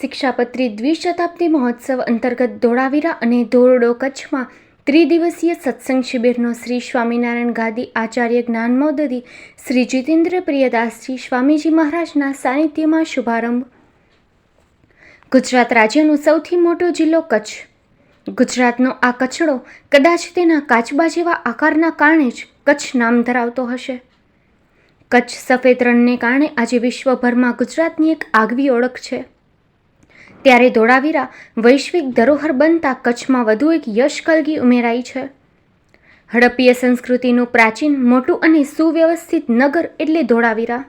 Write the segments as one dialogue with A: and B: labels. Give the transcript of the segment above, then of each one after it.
A: શિક્ષાપત્રી દ્વિશતાબ્દી મહોત્સવ અંતર્ગત ધોળાવીરા અને ધોરડો કચ્છમાં ત્રિદિવસીય સત્સંગ શિબિરનો શ્રી સ્વામિનારાયણ ગાદી આચાર્ય જ્ઞાનમોદદી, શ્રી જીતેન્દ્ર પ્રિયદાસજી, સ્વામીજી મહારાજના સાનિધ્યમાં શુભારંભ. ગુજરાત રાજ્યનો સૌથી મોટો જિલ્લો કચ્છ. ગુજરાતનો આ કચડો કદાચ તેના કાચબા જેવા આકારના કારણે જ કચ્છ નામ ધરાવતો હશે. કચ્છ સફેદ રણને કારણે આજે વિશ્વભરમાં ગુજરાતની એક આગવી ઓળખ છે. ત્યારે ધોળાવીરા વૈશ્વિક ધરોહર બનતા કચ્છમાં વધુ એક યશ કલગી ઉમેરાઈ છે. હડપ્પીય સંસ્કૃતિનું પ્રાચીન, મોટું અને સુવ્યવસ્થિત નગર એટલે ધોળાવીરા.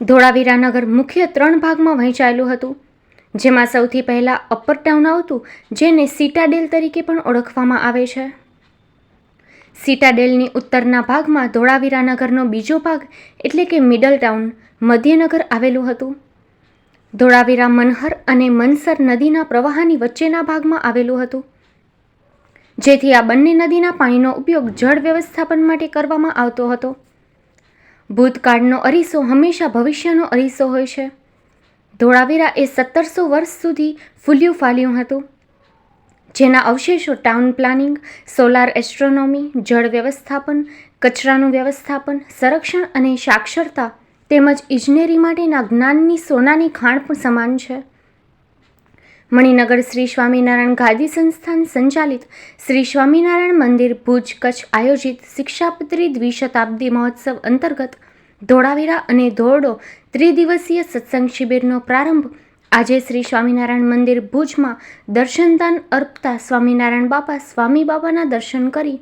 A: ધોળાવીરા નગર મુખ્ય ત્રણ ભાગમાં વહેંચાયેલું હતું, જેમાં સૌથી પહેલાં અપર ટાઉન આવતું, જેને સીટાડેલ તરીકે પણ ઓળખવામાં આવે છે. સીટાડેલની ઉત્તરના ભાગમાં ધોળાવીરા નગરનો બીજો ભાગ એટલે કે મિડલ ટાઉન મધ્યનગર આવેલું હતું. ધોળાવીરા મનહર અને મનસર નદીના પ્રવાહની વચ્ચેના ભાગમાં આવેલું હતું, જેથી આ બંને નદીના પાણીનો ઉપયોગ જળ વ્યવસ્થાપન માટે કરવામાં આવતો હતો. ભૂતકાળનો અરીસો હંમેશા ભવિષ્યનો અરીસો હોય છે. ધોળાવીરા એ સત્તરસો વર્ષ સુધી ફૂલ્યું ફાલ્યું હતું. જેના અવશેષો ટાઉન પ્લાનિંગ, સોલાર એસ્ટ્રોનોમી, જળ વ્યવસ્થાપન, કચરાનું વ્યવસ્થાપન, સંરક્ષણ અને સાક્ષરતા તેમજ ઇજનેરી માટેના જ્ઞાનની સોનાની ખાણ પણ સમાન છે. મણિનગર શ્રી સ્વામિનારાયણ ગાદી સંસ્થાન સંચાલિત શ્રી સ્વામિનારાયણ મંદિર ભુજ કચ્છ આયોજિત શિક્ષાપત્રી દ્વિશતાબ્દી મહોત્સવ અંતર્ગત ધોળાવીરા અને ધોરડો ત્રિદિવસીય સત્સંગ શિબિરનો પ્રારંભ આજે શ્રી સ્વામિનારાયણ મંદિર ભુજમાં દર્શનદાન અર્પતા સ્વામિનારાયણ બાપા સ્વામી બાબાના દર્શન કરી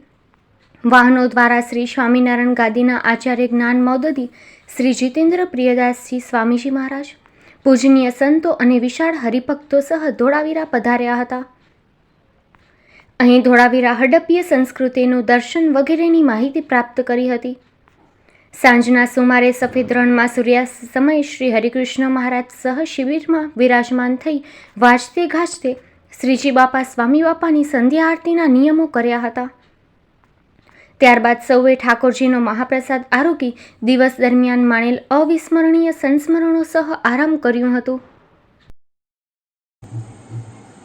A: વાહનો દ્વારા શ્રી સ્વામિનારાયણ ગાદીના આચાર્ય જ્ઞાન મૌદદી, શ્રી જીતેન્દ્ર પ્રિયદાસજી સ્વામીજી મહારાજ, પૂજનીય સંતો અને વિશાળ હરિભક્તો સહ ધોળાવીરા પધાર્યા હતા. અહીં ધોળાવીરા હડપ્પીય સંસ્કૃતિનું દર્શન વગેરેની માહિતી પ્રાપ્ત કરી હતી. સાંજના સુમારે સફેદ રણમાં સૂર્યાસ્ત સમયે શ્રી હરિકૃષ્ણ મહારાજ સહ શિબિરમાં વિરાજમાન થઈ વાજતે ગાજતે શ્રીજી બાપા, સ્વામી બાપાની સંધ્યા આરતીના નિયમો કર્યા હતા. ત્યારબાદ સૌએ ઠાકોરજીનો મહાપ્રસાદ આરોગી દિવસ દરમિયાન માણેલ અવિસ્મરણીય સંસ્મરણો સહ આરામ કર્યું હતું.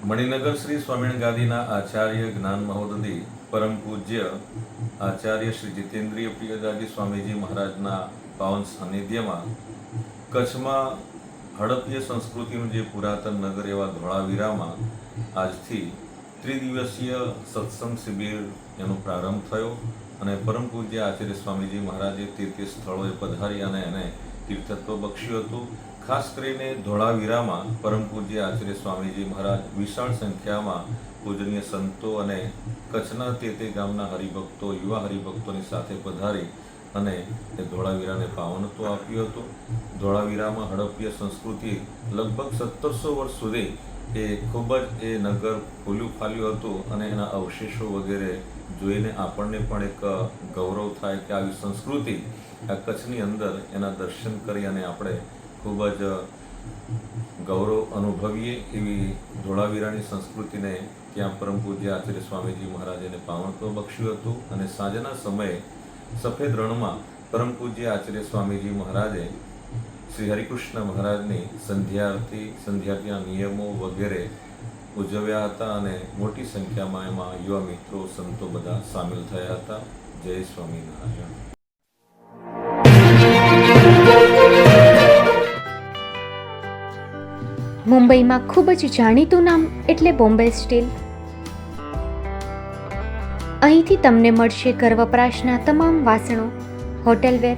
B: મણિનગર શ્રી સ્વામિનારાયણ ગાદીના આચાર્ય જ્ઞાન મહોદધી પરમ પૂજ્ય આચાર્ય શ્રી જીતેન્દ્રિય પ્રિયદાજી સ્વામીજી મહારાજના પાવન સાનિધ્યમાં કચ્છમાં હડપ્ય સંસ્કૃતિનું જે પુરાતન નગર એવા ધોળાવીરામાં આજથી ત્રિદિવસીય સત્સંગ શિબિર એનો પ્રારંભ થયો. અને પરમ પૂજ્ય આચાર્ય સ્વામીજી મહારાજે તે તે સ્થળોએ પધારી અને એને તીર્થત્વ બક્ષ્યું હતું. ખાસ કરીને ધોળાવીરામાં પરમ પૂજ્ય આચાર્ય સ્વામીજી મહારાજ વિશાળ સંખ્યામાં પૂજનીય સંતો અને કચ્છના તે તે ગામના હરિભક્તો, યુવા હરિભક્તોની સાથે પધારી અને એ ધોળાવીરાને પાવનત્વ આપ્યું હતું. ધોળાવીરામાં હડપ્પીય સંસ્કૃતિ લગભગ સત્તરસો વર્ષ સુધી એ ખૂબ જ એ નગર ખુલ્લું ફાલ્યું હતું અને એના અવશેષો વગેરે જોઈને આપણને પણ એક ગૌરવ થાય કે આવી સંસ્કૃતિ આ કચ્છની અંદર એના દર્શન કરી અને આપણે ખૂબ જ ગૌરવ અનુભવીએ એવી ધોળાવીરાની સંસ્કૃતિને ત્યાં પરમ પૂજ્ય આચાર્ય સ્વામીજી મહારાજેને પાવનત્વ બક્ષ્યું હતું અને સાંજના સમયે સફેદ રણમાં પરમ પૂજ્ય આચાર્ય સ્વામીજી મહારાજે શ્રી હરિકૃષ્ણ મહારાજની સંધ્યા આરતી સંધ્યા નિયમો વગેરે ઉજવ્યા હતા અને મોટી સંખ્યામાં એમાં યુવા મિત્રો, સંતો બધા સામેલ થયા હતા. જય સ્વામિનારાયણ.
A: મુંબઈમાં ખૂબ જ જાણીતું નામ એટલે બોમ્બે સ્ટીલ. અહીંથી તમને મળશે ઘર વપરાશના તમામ વાસણો, hotelware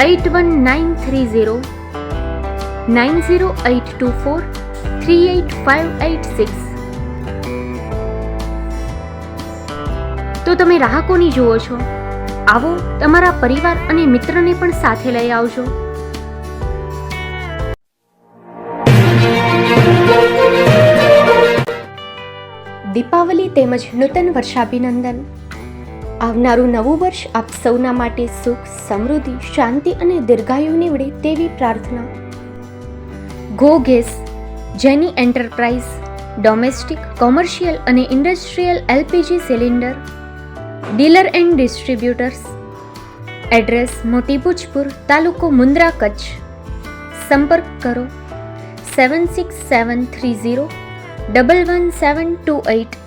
A: eight one nine three zero nine zero eight two four three eight five eight six તો તમે રાહકોની જુઓ છો. આવો તમારા પરિવાર અને મિત્રને પણ સાથે લઈ આવજો. દીપાવલી તેમજ નૂતન વર્ષાભિનંદન. આવનારું નવું વર્ષ આપ સૌના માટે સુખ, સમૃદ્ધિ, શાંતિ અને દીર્ઘાયુ નીવડે તેવી પ્રાર્થના. ગો ગેસ જેની એન્ટરપ્રાઇઝ ડોમેસ્ટિક કોમર્શિયલ અને industrial LPG cylinder dealer and distributors address Moti Bhujpur તાલુકો મુન્દ્રા, કચ્છ. સંપર્ક કરો seven six seven three zero double one seven two eight